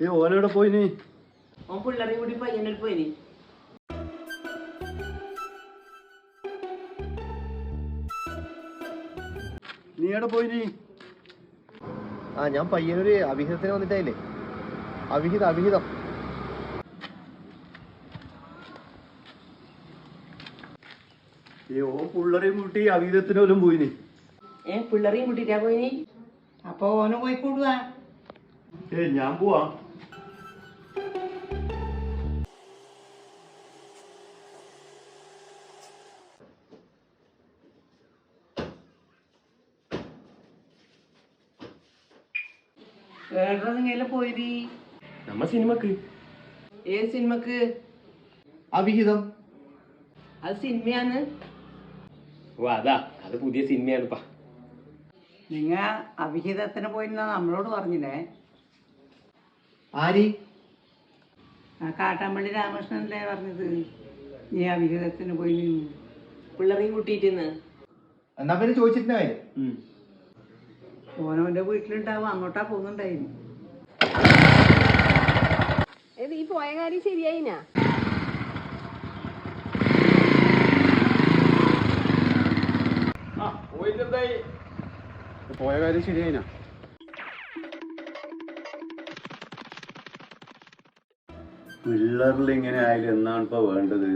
ഏ ഓനെവിടെ പോയി നീ ഓൻ പിള്ളേരെയും കൂടി പയ്യനോട് പോയി നീ എവിടെ പോയി നീ ആ ഞാൻ പയ്യനൊരു അവിഹിതത്തിന് വന്നിട്ടായില്ലേ? അഭിഹിത അവിഹിതം. ഏ ഓ പിള്ളേരെയും കൂട്ടി അഭിഹിതത്തിന് പോലും പോയി നീ ഏ പിള്ളേരെയും കൂട്ടിട്ടാ പോയിനി? അപ്പൊ ഓനെ പോയി കൂടുക ഏ ഞാൻ പോവാ. ഏടാ അഭിഹിതത്തിന് പോയി നമ്മ സിനിമക്ക്. ഏത് സിനിമക്ക്? അവിഹിതം അത് സിനിമയാണ്. ഓ അതാ. അത് പുതിയ സിനിമയാണിപ്പാ നിങ്ങ അവിഹിതത്തിന് പോയിന്നാ നമ്മളോട് പറഞ്ഞില്ലേ? ആരി? ആ കാട്ടാമ്പള്ളി രാമകൃഷ്ണനല്ലേ പറഞ്ഞത്? നീ അവിഹിതത്തിന് പോയി പിള്ളേരെയും കൂട്ടിയിട്ടിന്ന്. എന്നാ പിന്നെ ചോദിച്ചിട്ടുണ്ട ഓനോന്റെ വീട്ടിലുണ്ടാവും അങ്ങോട്ടാ പോകുന്നുണ്ടായിരുന്നു ഈ പോയ കാര്യം ശരിയായിനാ? പോയ കാര്യം ശരിയായിനാ? പിള്ളേരിൽ ഇങ്ങനെ ആയാലും എന്നാണ് ഇപ്പൊ വേണ്ടത്?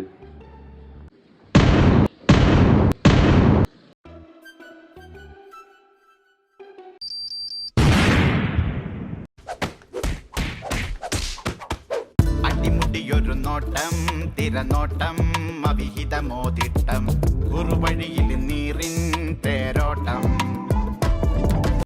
അടിമുടിയൊരു നോട്ടം തിരനോട്ടം അവിഹിതമോതിട്ടം. കുറുവഴിയിൽ തേരോട്ടം